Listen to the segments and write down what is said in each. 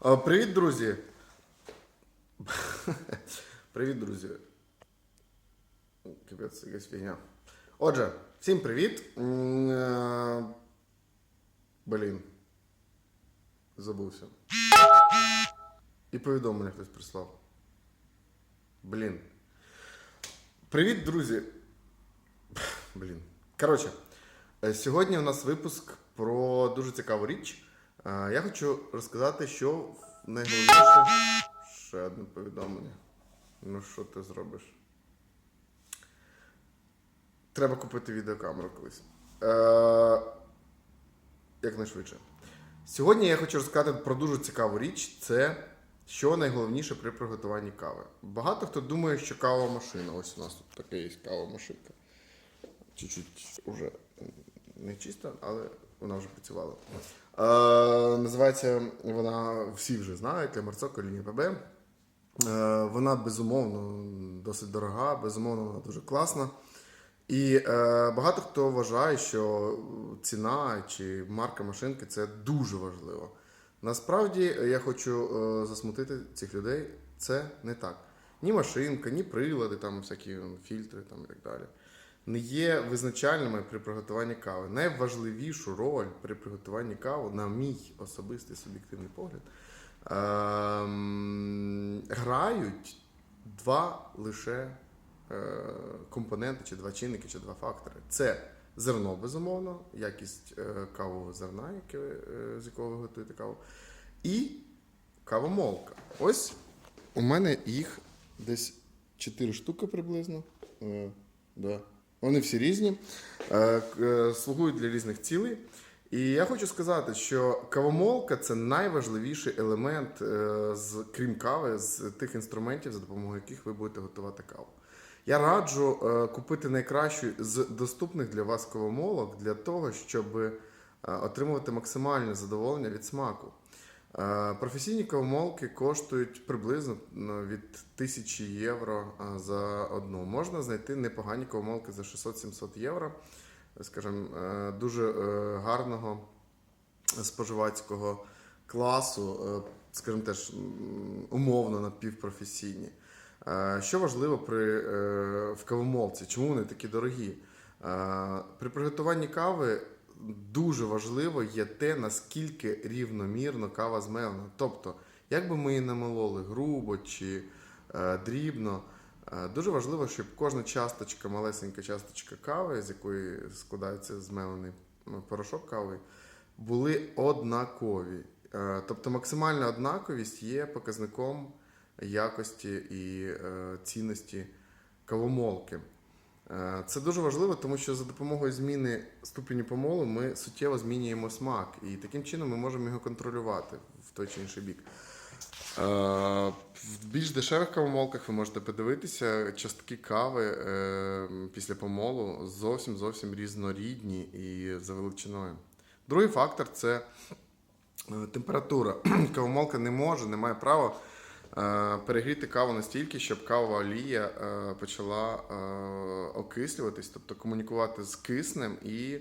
А, Привіт, друзі. Привіт, друзі. Капець, якась фігня. Отже, всім привіт. Е, Блін. Забувся. І повідомлення хтось прислав. Блін. Привіт, друзі. Блін. Коротше, е, сьогодні у нас випуск про дуже цікаву річ. Я хочу розказати, що найголовніше. Ще одне повідомлення. Ну, що ти зробиш? Треба купити відеокамеру колись. Е, якнайшвидше. Сьогодні я хочу розказати про дуже цікаву річ. Це що найголовніше при приготуванні кави. Багато хто думає, що кава машина. Ось у нас тут така є кава машинка. Чуть-чуть уже не чиста, але вона вже працювала. Е, називається вона, всі вже знають, Лемарцоко лінія ПБ. Е, вона безумовно досить дорога, безумовно, вона дуже класна. І е, багато хто вважає, що ціна чи марка машинки це дуже важливо. Насправді я хочу е, засмутити цих людей. Це не так. Ні машинка, ні прилади, там всякі фільтри там, і так далі. Не є визначальними при приготуванні кави. Найважливішу роль при приготуванні кави, на мій особистий суб'єктивний погляд, ем, грають два лише е, компоненти, чи два чинники, чи два фактори. Це зерно, безумовно, якість е, кавового зерна, е, з якого ви готуєте каву, і кавомолка. Ось у мене їх десь 4 штуки приблизно. Да. Вони всі різні, е, е, слугують для різних цілей. І я хочу сказати, що кавомолка це найважливіший елемент, е, з, крім кави, з тих інструментів, за допомогою яких ви будете готувати каву. Я раджу купити найкращу з доступних для вас кавомолок для того, щоб отримувати максимальне задоволення від смаку. Е, Професійні кавомолки коштують приблизно ну, від 1000 євро за одну. Можна знайти непогані кавомолки за 600-700 євро, скажімо, е, дуже е, гарного споживацького класу, скажімо теж умовно напівпрофесійні. Що важливо при, в кавомолці? Чому вони такі дорогі? При приготуванні кави дуже важливо є те, наскільки рівномірно кава змелена. Тобто, як би ми її намололи грубо чи е, дрібно, е, дуже важливо, щоб кожна часточка, малесенька часточка кави, з якої складається змелений порошок кави, були однакові. Е, Тобто максимальна однаковість є показником якості і е, цінності кавомолки. Е, Це дуже важливо, тому що за допомогою зміни ступені помолу ми суттєво змінюємо смак, і таким чином ми можемо його контролювати в той чи інший бік. Е, В більш дешевих кавомолках ви можете подивитися, частки кави е, після помолу зовсім зовсім різнорідні і за величиною. Другий фактор це температура. Кавомолка не може, не має права перегріти каву настільки, щоб кава олія е, почала е, окислюватись, тобто комунікувати з киснем і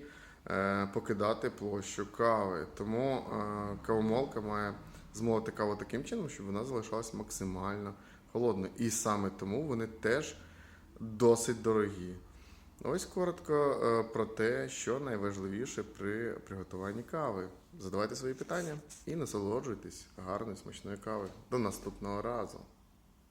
е, покидати площу кави. Тому е, кавомолка має змолоти каву таким чином, щоб вона залишалась максимально холодною. І саме тому вони теж досить дорогі. Ось коротко е, про те, що найважливіше при приготуванні кави. Задавайте свої питання і насолоджуйтесь гарною смачною кавою. До наступного разу.